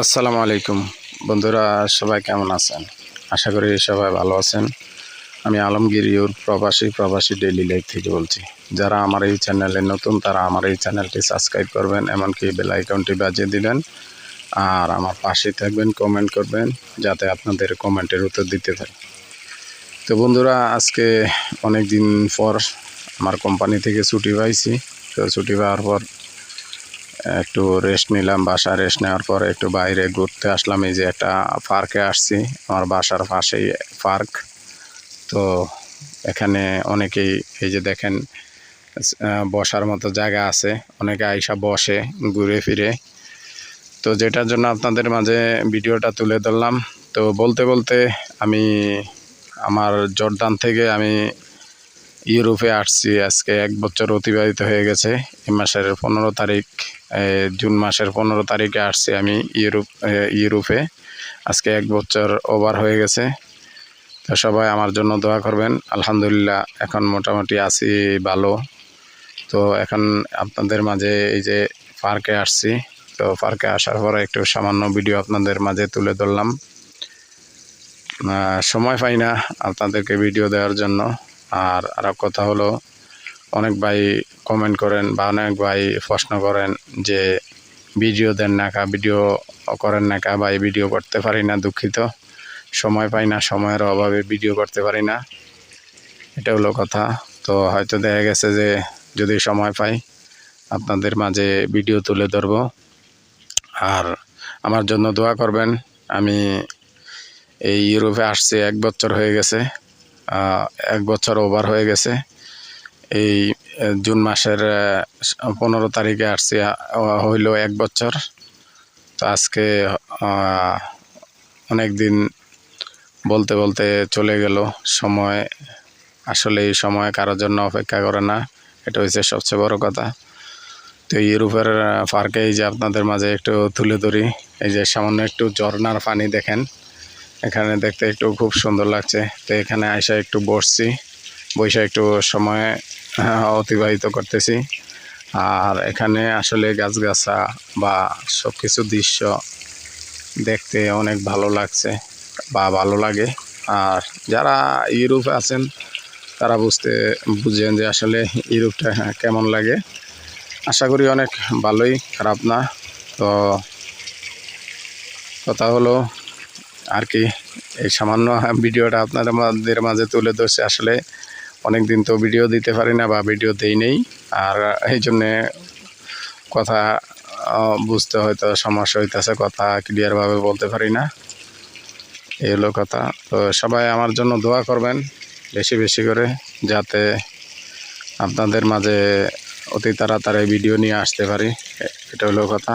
আসসালামু আলাইকুম। বন্ধুরা, সবাই কেমন আছেন? আশা করি সবাই ভালো আছেন। আমি আলমগীর ইউর প্রবাসী প্রবাসী ডেইলি লাইফ থেকে বলছি। যারা আমার এই চ্যানেলে নতুন, তারা আমার এই চ্যানেলটি সাবস্ক্রাইব করবেন, এমনকি বেল বাজিয়ে দিবেন। আর আমার পাশে থাকবেন, কমেন্ট করবেন, যাতে আপনাদের কমেন্টের উত্তর দিতে পারি। তো বন্ধুরা, আজকে অনেক দিন পর আমার কোম্পানি থেকে ছুটি পাইছি। তো ছুটি পাওয়ার পর একটু রেস্ট নিলাম বাসা রেস্ট নেওয়ার পর একটু বাইরে ঘুরতে আসলাম। এই যে একটা পার্কে আসছি, আমার বাসার পাশেই পার্ক তো এখানে অনেকেই এই যে দেখেন বসার মতো জায়গা আছে। অনেকে আইসা বসে ঘুরে ফিরে। তো যেটার জন্য আপনাদের মাঝে ভিডিওটা তুলে ধরলাম। তো বলতে বলতে আমি আমার জর্দান থেকে আমি ইউরোপে আসছি, আজকে এক বছর অতিবাহিত হয়ে গেছে। এ মাসের পনেরো তারিখ জুন মাসের পনেরো তারিখে আসছি আমি ইউরোপ ইউরোপে। আজকে এক বছর ওভার হয়ে গেছে। তো সবাই আমার জন্য দোয়া করবেন। আলহামদুলিল্লাহ, এখন মোটামুটি আছি ভালো। তো এখন আপনাদের মাঝে এই যে পার্কে আসছি, তো পার্কে আসার পরে একটু সামান্য ভিডিও আপনাদের মাঝে তুলে ধরলাম। সময় পাই না আপনাদেরকে ভিডিও দেওয়ার জন্য। আর আর কথা হলো, অনেক ভাই কমেন্ট করেন বা অনেক ভাই প্রশ্ন করেন যে, ভিডিও দেন না কা? ভিডিও করেন না কা? ভাই, ভিডিও করতে পারি না, দুঃখিত। সময় পাই না, সময়ের অভাবে ভিডিও করতে পারি না। এটা হলো কথা। তো হয়তো দেখা গেছে যে, যদি সময় পাই, আপনাদের মাঝে ভিডিও তুলে ধরবো। আর আমার জন্য দোয়া করবেন। আমি এই ইউরোপে আসছি, এক বছর হয়ে গেছে। এক বছর ওভার হয়ে গেছে। এই জুন মাসের পনেরো তারিখে আসছি হইল এক বছর। তো আজকে অনেক দিন বলতে বলতে চলে গেল। সময়, আসলে এই সময় কারোর জন্য অপেক্ষা করে না। এটা হচ্ছে সবচেয়ে বড় কথা। তো ইউরোপের পার্কে এই যে আপনাদের মাঝে একটু তুলে ধরি। এই যে সামান্য একটু ঝর্ণার পানি দেখেন। এখানে দেখতে একটু খুব সুন্দর লাগছে। তো এখানে আইসা একটু বসছি বসে একটু সময় আহ, অতিবাহিত করতেছি। আর এখানে আসলে গাছগাছা বা সব কিছু দৃশ্য দেখতে অনেক ভালো লাগছে বা ভালো লাগে। আর যারা ইউরোপে আছেন তারা বুঝতে বুঝেন যে আসলে ইউরোপটা কেমন লাগে। আশা করি অনেক ভালোই খারাপ না। তো কথা হলো আর কি, এই সামান্য ভিডিওটা আপনাদের মাঝে তুলে ধরছে। আসলে অনেক দিন তো ভিডিও দিতে পারি না বা ভিডিও দেই নেই, আর এই জন্যে কথা বুঝতে হয়তো সমস্যা হইতেছে, কথা ক্লিয়ারভাবে বলতে পারি না। এই হলো কথা। তো সবাই আমার জন্য দোয়া করবেন বেশি বেশি করে, যাতে আপনাদের মাঝে অতি তাড়াতাড়ি ভিডিও নিয়ে আসতে পারি। এটা হলো কথা।